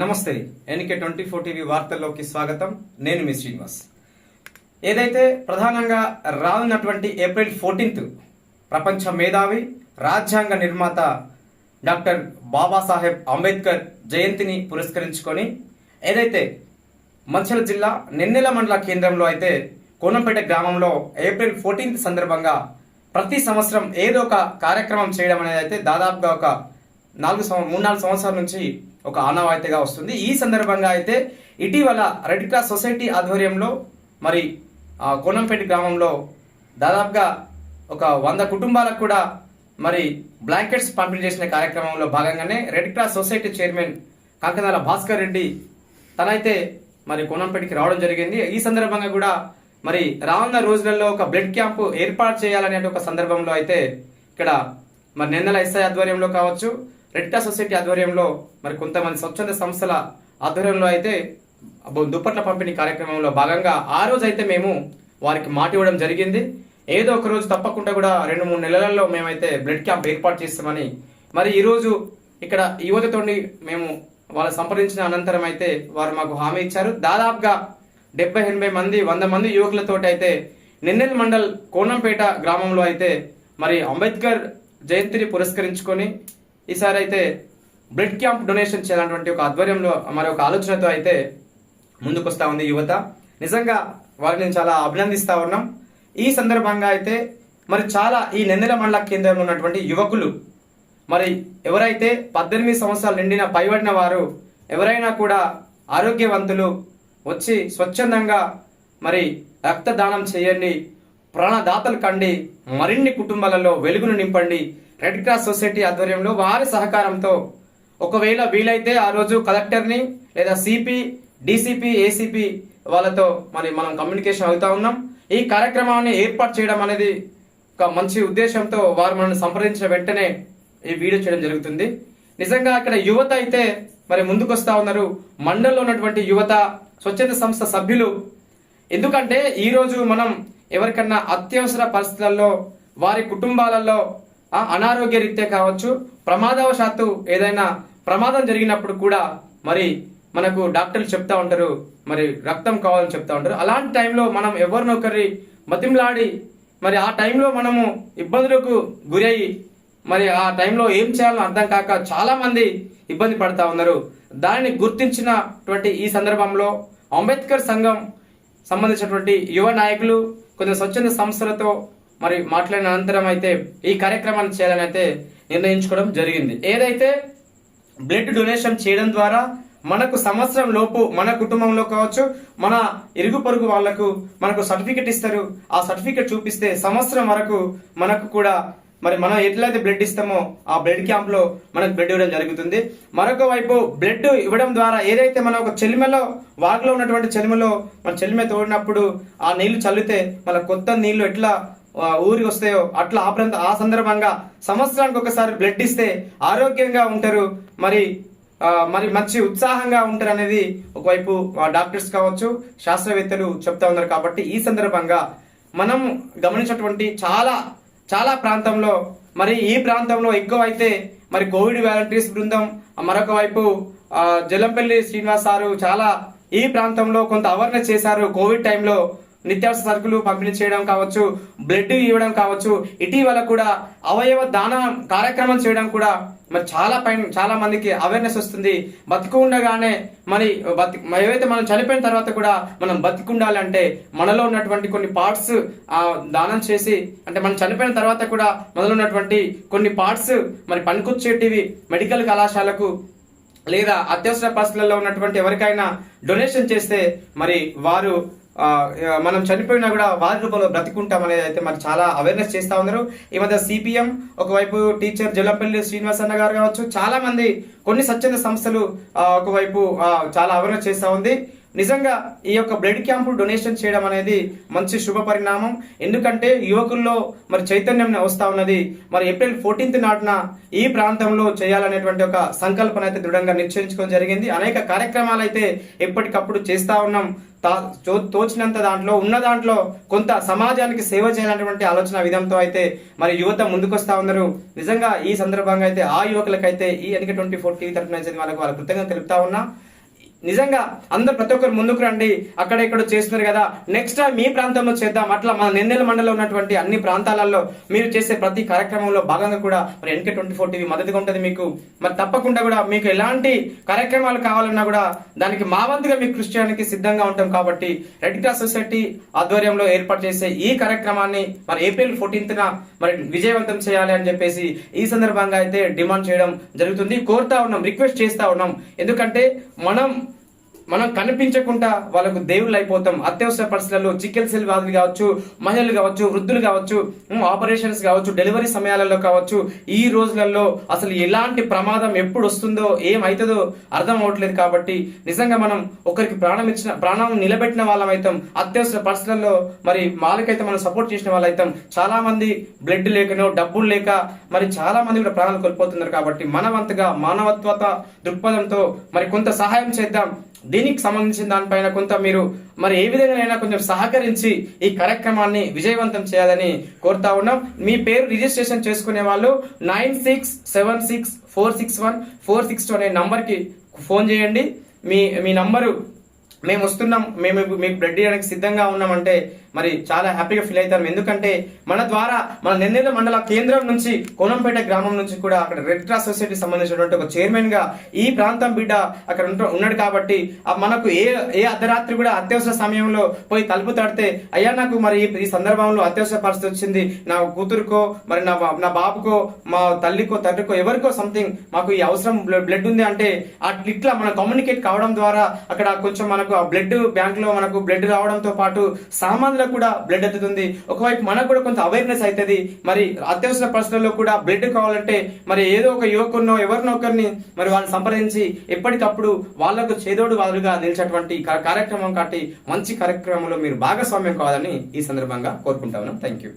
నమస్తే NK twenty four TV వార్తల్లోకి స్వాగతం. నేను మీ శ్రీనివాస్. ఏదైతే ప్రధానంగా రానున్నటువంటి ఏప్రిల్ ఫోర్టీన్త్ ప్రపంచ మేధావి రాజ్యాంగ నిర్మాత డాక్టర్ బాబాసాహెబ్ అంబేద్కర్ జయంతిని పురస్కరించుకొని ఏదైతే మంచిర్యాల జిల్లా నెన్నెల మండల కేంద్రంలో అయితే కోనంపేట గ్రామంలో ఏప్రిల్ ఫోర్టీన్త్ సందర్భంగా ప్రతి సంవత్సరం ఏదో ఒక కార్యక్రమం చేయడం అనేది అయితే దాదాపుగా ఒక నాలుగు మూడు నాలుగు సంవత్సరాల నుంచి ఒక ఆనవాయితీగా వస్తుంది. ఈ సందర్భంగా అయితే ఇటీవల రెడ్ క్రాస్ సొసైటీ ఆధ్వర్యంలో మరి కోనంపేట గ్రామంలో దాదాపుగా ఒక వంద కుటుంబాలకు కూడా మరి బ్లాంకెట్స్ పంపిణీ చేసిన కార్యక్రమంలో భాగంగానే red cross society chairman Kakanala Bhaskar Reddy తనైతే మరి కోనంపేటకి రావడం జరిగింది. ఈ సందర్భంగా కూడా మరి రానున్న రోజులలో ఒక బ్లడ్ క్యాంపు ఏర్పాటు చేయాలనే ఒక సందర్భంలో అయితే ఇక్కడ మరి నిన్నల ఎస్ఐ ఆధ్వర్యంలో కావచ్చు రెడ్ క్రాస్ సొసైటీ ఆధ్వర్యంలో మరి కొంతమంది స్వచ్ఛంద సంస్థల ఆధ్వర్యంలో అయితే దుప్పట్ల పంపిణీ కార్యక్రమంలో భాగంగా ఆ రోజు అయితే మేము వారికి మాట ఇవ్వడం జరిగింది. ఏదో ఒక రోజు తప్పకుండా కూడా రెండు మూడు నెలలలో మేమైతే బ్లడ్ క్యాంప్ ఏర్పాటు చేస్తామని మరి ఈరోజు ఇక్కడ యువతతోని మేము వాళ్ళు సంప్రదించిన అనంతరం అయితే వారు మాకు హామీ ఇచ్చారు. దాదాపుగా డెబ్బై ఎనభై మంది వంద మంది యువకులతోటి అయితే నిన్నెల్ మండల్ కోనంపేట గ్రామంలో అయితే మరి అంబేద్కర్ జయంతిని పురస్కరించుకొని ఈసారి అయితే బ్లడ్ క్యాంప్ డొనేషన్ చేయాలన్నటువంటి ఒక ఆధ్వర్యంలో మరి ఒక ఆలోచనతో అయితే ముందుకొస్తా ఉంది యువత. నిజంగా వారిని చాలా అభినందిస్తా ఉన్నాం. ఈ సందర్భంగా అయితే మరి చాలా ఈ నెందెల మండల కేంద్రంలో ఉన్నటువంటి యువకులు మరి ఎవరైతే పద్దెనిమిది సంవత్సరాలు నిండిన పైబడిన వారు ఎవరైనా కూడా ఆరోగ్యవంతులు వచ్చి స్వచ్ఛందంగా మరి రక్తదానం చేయండి ప్రాణదాతలు కండి మరిన్ని కుటుంబాలలో వెలుగును నింపండి రెడ్ క్రాస్ సొసైటీ ఆధ్వర్యంలో వారి సహకారంతో ఒకవేళ వీలైతే ఆ రోజు కలెక్టర్ని లేదా సిపి డిసిపి ఏసీపీ వాళ్ళతో మరి మనం కమ్యూనికేషన్ అవుతా ఉన్నాం. ఈ కార్యక్రమాన్ని ఏర్పాటు చేయడం అనేది ఒక మంచి ఉద్దేశంతో వారు మనల్ని సంప్రదించిన వెంటనే ఈ వీడియో చేయడం జరుగుతుంది. నిజంగా అక్కడ యువత అయితే మరి ముందుకొస్తా ఉన్నారు. మండలంలో ఉన్నటువంటి యువత స్వచ్ఛంద సంస్థ సభ్యులు. ఎందుకంటే ఈరోజు మనం ఎవరికన్నా అత్యవసర పరిస్థితులలో వారి కుటుంబాలలో అనారోగ్య రీత్యా కావచ్చు ప్రమాదవశాత్తు ఏదైనా ప్రమాదం జరిగినప్పుడు కూడా మరి మనకు డాక్టర్లు చెప్తా ఉంటారు మరి రక్తం కావాలని చెప్తా ఉంటారు. అలాంటి టైంలో మనం ఎవరినొకరి మతింలాడి మరి ఆ టైంలో మనము ఇబ్బందులకు గురయ్యి మరి ఆ టైంలో ఏం చేయాలో అర్థం కాక చాలా మంది ఇబ్బంది పడతా ఉన్నారు. దానిని గుర్తించినటువంటి ఈ సందర్భంలో అంబేద్కర్ సంఘం సంబంధించినటువంటి యువ నాయకులు కొంచెం స్వచ్ఛంద సంస్థలతో మరి మాట్లాడిన అనంతరం అయితే ఈ కార్యక్రమాన్ని చేయాలని అయితే నిర్ణయించుకోవడం జరిగింది. ఏదైతే బ్లడ్ డొనేషన్ చేయడం ద్వారా మనకు సంవత్సరం లోపు మన కుటుంబంలో కావచ్చు మన ఇరుగు పొరుగు వాళ్ళకు మనకు సర్టిఫికెట్ ఇస్తారు. ఆ సర్టిఫికెట్ చూపిస్తే సంవత్సరం వరకు మనకు కూడా మరి మనం ఎట్లయితే బ్లడ్ ఇస్తామో ఆ బ్లడ్ క్యాంప్లో మనకు బ్లడ్ ఇవ్వడం జరుగుతుంది. మరొక వైపు బ్లడ్ ఇవ్వడం ద్వారా ఏదైతే మనం ఒక చెలిమలో వాగులో ఉన్నటువంటి చెలిమలో మన చెలిమ తోడినప్పుడు ఆ నీళ్ళు చల్లితే మన కొత్త నీళ్ళు ఎట్లా ఊరికి వస్తాయో అట్లా ఆ ప్రాంత ఆ సందర్భంగా సంవత్సరానికి ఒకసారి బ్లడ్ ఇస్తే ఆరోగ్యంగా ఉంటారు. మరి మరి మంచి ఉత్సాహంగా ఉంటారు అనేది ఒకవైపు డాక్టర్స్ కావచ్చు శాస్త్రవేత్తలు చెప్తా ఉన్నారు కాబట్టి ఈ సందర్భంగా మనం గమనించినటువంటి చాలా చాలా ప్రాంతంలో మరి ఈ ప్రాంతంలో ఎక్కువ అయితే మరి కోవిడ్ వాలంటీర్స్ బృందం మరొక వైపు జలంపల్లి శ్రీనివాస్ సారు చాలా ఈ ప్రాంతంలో కొంత అవేర్నెస్ చేశారు. కోవిడ్ టైంలో నిత్యావసర సరుకులు పంపిణీ చేయడం కావచ్చు బ్లడ్ ఇవ్వడం కావచ్చు ఇటీవల కూడా అవయవ దాన కార్యక్రమం చేయడం కూడా మరి చాలా పైన చాలా మందికి అవేర్నెస్ వస్తుంది. బతికు ఉండగానే మరి బతి ఏవైతే మనం చనిపోయిన తర్వాత కూడా మనం బతికుండాలంటే మనలో ఉన్నటువంటి కొన్ని పార్ట్స్ దానం చేసి అంటే మనం చనిపోయిన తర్వాత కూడా మనలో ఉన్నటువంటి కొన్ని పార్ట్స్ మరి పనికొచ్చేటివి మెడికల్ కళాశాలకు లేదా అత్యవసర పరిస్థితులలో ఉన్నటువంటి ఎవరికైనా డొనేషన్ చేస్తే మరి వారు మనం చనిపోయినా కూడా వారి రూపంలో బ్రతికుంటాం అనేది అయితే మరి చాలా అవేర్నెస్ చేస్తా ఉన్నారు. ఈ మధ్య సిపిఎం ఒకవైపు టీచర్ జల్లపల్లి శ్రీనివాస్ అన్న గారు కావచ్చు చాలా మంది కొన్ని స్వచ్ఛంద సంస్థలు ఒకవైపు చాలా అవేర్నెస్ చేస్తూ ఉంది. నిజంగా ఈ యొక్క బ్లడ్ క్యాంపు డొనేషన్ చేయడం అనేది మంచి శుభ పరిణామం. ఎందుకంటే యువకుల్లో మరి చైతన్యం వస్తా ఉన్నది. మరి ఏప్రిల్ ఫోర్టీన్త్ నాటిన ఈ ప్రాంతంలో చేయాలనేటువంటి ఒక సంకల్పన అయితే దృఢంగా నిశ్చయించుకోవడం జరిగింది. అనేక కార్యక్రమాలు అయితే ఎప్పటికప్పుడు చేస్తా ఉన్నాం. తా- తో- తోచినంత దాంట్లో ఉన్న దాంట్లో కొంత సమాజానికి సేవ చేయాలనేటువంటి ఆలోచన విధంతో అయితే మరి యువత ముందుకొస్తా ఉన్నారు. నిజంగా ఈ సందర్భంగా అయితే ఆ యువకులకైతే ఈ ఎన్నిక ట్వంటీ ఫోర్ టీవీ తరఫున వాళ్ళకి వాళ్ళకు వాళ్ళ కృతజ్ఞత తెలుపుతా ఉన్నా. నిజంగా అందరు ప్రతి ఒక్కరు ముందుకు రండి. అక్కడ ఇక్కడ చేస్తున్నారు కదా. నెక్స్ట్ టైం మీ ప్రాంతంలో చేద్దాం. అట్లా మన నిన్నెల మండలంలో ఉన్నటువంటి అన్ని ప్రాంతాలలో మీరు చేసే ప్రతి కార్యక్రమంలో భాగంగా కూడా మరి ఎన్కే ట్వంటీ ఫోర్ టీవీ మద్దతుగా ఉంటుంది మీకు. మరి తప్పకుండా కూడా మీకు ఎలాంటి కార్యక్రమాలు కావాలన్నా కూడా దానికి మా వంతుగా మీకు కృషి చేయడానికి సిద్ధంగా ఉంటాం కాబట్టి రెడ్ క్రాస్ సొసైటీ ఆధ్వర్యంలో ఏర్పాటు చేసే ఈ కార్యక్రమాన్ని మరి ఏప్రిల్ ఫోర్టీన్త్న మరి విజయవంతం చేయాలి అని చెప్పేసి ఈ సందర్భంగా అయితే డిమాండ్ చేయడం జరుగుతుంది. కోరుతా ఉన్నాం రిక్వెస్ట్ చేస్తా ఉన్నాం. ఎందుకంటే మనం మనం కనిపించకుండా వాళ్ళకు దేవుళ్ళు అయిపోతాం. అత్యవసర పరిస్థితుల్లో చికిత్సలు వ్యాధులు కావచ్చు మహిళలు కావచ్చు వృద్ధులు కావచ్చు ఆపరేషన్స్ కావచ్చు డెలివరీ సమయాలలో కావచ్చు ఈ రోజులలో అసలు ఎలాంటి ప్రమాదం ఎప్పుడు వస్తుందో ఏమవుతుందో అర్థం అవ్వట్లేదు కాబట్టి నిజంగా మనం ఒకరికి ప్రాణం ఇచ్చిన ప్రాణం నిలబెట్టిన వాళ్ళం అవుతాం అత్యవసర పరిస్థితుల్లో మరి మాలకైతే మనం సపోర్ట్ చేసిన వాళ్ళు అవుతాం చాలా మంది బ్లడ్ లేకనో డబ్బులు లేక మరి చాలా మంది కూడా ప్రాణాలు కోల్పోతున్నారు కాబట్టి మనవంతగా మానవత్వత దృక్పథంతో మరి కొంత సహాయం చేద్దాం. దీనికి సంబంధించిన దానిపైన కొంత మీరు మరి ఏ విధంగానైనా కొంచెం సహకరించి ఈ కార్యక్రమాన్ని విజయవంతం చేయాలని కోరుతా ఉన్నాం. మీ పేరు రిజిస్ట్రేషన్ చేసుకునే వాళ్ళు nine six seven six four six one four six two అనే నంబర్కి ఫోన్ చేయండి. మీ మీ నంబరు మేము వస్తున్నాం. మేము మీకు బ్లడ్ ఇవ్వడానికి సిద్ధంగా ఉన్నామంటే మరి చాలా హ్యాపీగా ఫీల్ అవుతారు. ఎందుకంటే మన ద్వారా మన నెన్నెల మండల కేంద్రం నుంచి కోనంపేట గ్రామం నుంచి కూడా అక్కడ రెడ్ క్రాస్ సొసైటీ సంబంధించినటువంటి ఒక చైర్మన్గా ఈ ప్రాంతం బిడ్డ అక్కడ ఉన్నాడు కాబట్టి మనకు ఏ ఏ అర్ధరాత్రి కూడా అత్యవసర సమయంలో పోయి తలుపు తడితే అయ్యా నాకు మరి ఈ- సందర్భంలో అత్యవసర పరిస్థితి వచ్చింది. నా కూతురుకో మరి నా నా బాబుకో మా తల్లికో తండ్రికో ఎవరికో సంథింగ్ మాకు ఈ అవసరం బ్లడ్ ఉంది అంటే ఆ ఇట్లా మనం కమ్యూనికేట్ కావడం ద్వారా అక్కడ కొంచెం మనకు ఆ బ్లడ్ బ్యాంక్లో మనకు బ్లడ్ రావడంతో పాటు సామాన్యులకు కూడా బ్లడ్ ఎత్తుతుంది. ఒకవైపు మనకు కూడా కొంత అవేర్నెస్ అవుతుంది. మరి అత్యవసర పరిస్థితుల్లో కూడా బ్లడ్ కావాలంటే మరి ఏదో ఒక యువకున్నో ఎవరినో ఒకరిని మరి వాళ్ళని సంప్రదించి ఎప్పటికప్పుడు వాళ్ళకు చేదోడు వాదులుగా నిలిచేటువంటి కార్యక్రమం కాబట్టి మంచి కార్యక్రమంలో మీరు భాగస్వామ్యం కావాలని ఈ సందర్భంగా కోరుకుంటా ఉన్నాం. Thank you